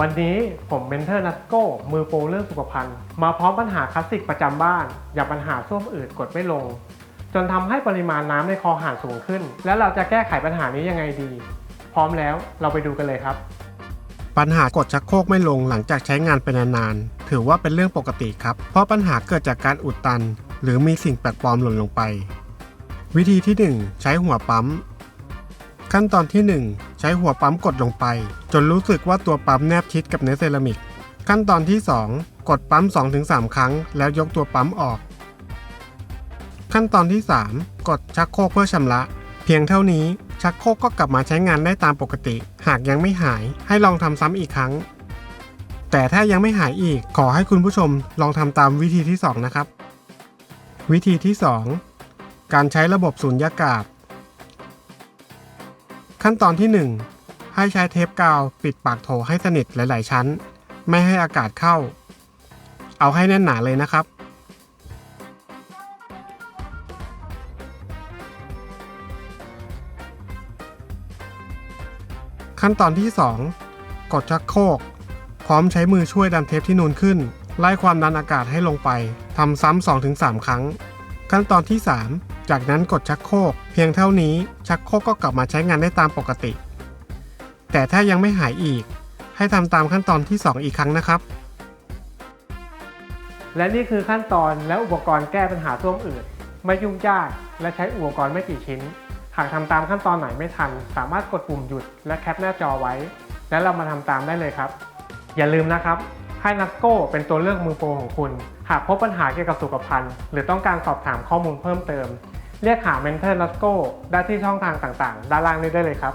วันนี้ผมเมนเทอร์นัสโก้ มือโปรเรื่องสุขภัณฑ์ มาพร้อมปัญหาคลาสสิกประจำบ้าน อย่างปัญหาส้วมอืดกดไม่ลง จนทำให้ปริมาณน้ำในคอหารสูงขึ้น แล้วเราจะแก้ไขปัญหานี้ยังไงดี พร้อมแล้วเราไปดูกันเลยครับ ปัญหากดชักโครกไม่ลงหลังจากใช้งานไปนานๆถือว่าเป็นเรื่องปกติครับ เพราะปัญหาเกิดจากการอุดตัน หรือมีสิ่งแปลกปลอมหล่นลงไป วิธีที่ 1 ใช้หัวปั๊ม ขั้นตอนที่ 1 ใช้หัวปั๊มกดลงไป จนรู้สึกว่าตัวปั๊มแนบชิดกับเนื้อเซรามิก ขั้นตอนที่ 2 กดปั๊ม 2-3 ครั้ง แล้วยกตัวปั๊มออก ขั้นตอนที่ 3 กดชักโครกเพื่อชำระ เพียงเท่านี้ชักโครกก็กลับมาใช้งานได้ตามปกติ หากยังไม่หายให้ลองทำซ้ำอีกครั้ง แต่ถ้ายังไม่หายอีกขอให้คุณผู้ชมลองทำตามวิธีที่ 2 นะครับ วิธีที่ 2 การใช้ระบบสูญญากาศ ขั้นตอนที่ 1 ให้ใช้เทปกาวปิดปากโถให้สนิทหลาย ๆ ชั้น ไม่ให้อากาศเข้า เอาให้แน่นหนาเลยนะครับ ขั้นตอนที่ 2 กดชักโครกพร้อมใช้มือช่วยดันเทปที่นูนขึ้น ไล่ความดันอากาศให้ลงไปทำซ้ำ2-3 ครั้ง ขั้นตอนที่ 3 จากนั้นกดชักโครกเพียงเท่านี้ชักโครกก็กลับมาใช้งานได้ตามปกติ แต่ถ้ายังไม่หายอีก ให้ทำตามขั้นตอนที่ 2 อีกครั้งนะครับ และนี่คือขั้นตอนและอุปกรณ์แก้ปัญหาส้วมอืดไม่ยุ่งยาก และใช้อุปกรณ์ไม่กี่ชิ้น หากทำตามขั้นตอนไหนไม่ทัน สามารถกดปุ่มหยุดและแคปหน้าจอไว้ แล้วเรามาทำตามได้เลยครับ อย่าลืมนะครับ ให้นัสโก้เป็นตัวเลือกมือโปรของคุณ หากพบปัญหาเกี่ยวกับสุขภัณฑ์หรือต้องการสอบถามข้อมูลเพิ่มเติม เรียกหาเมนเทอร์นัสโก้ได้ที่ช่องทางต่างๆ ด้านล่างนี้ได้เลยครับ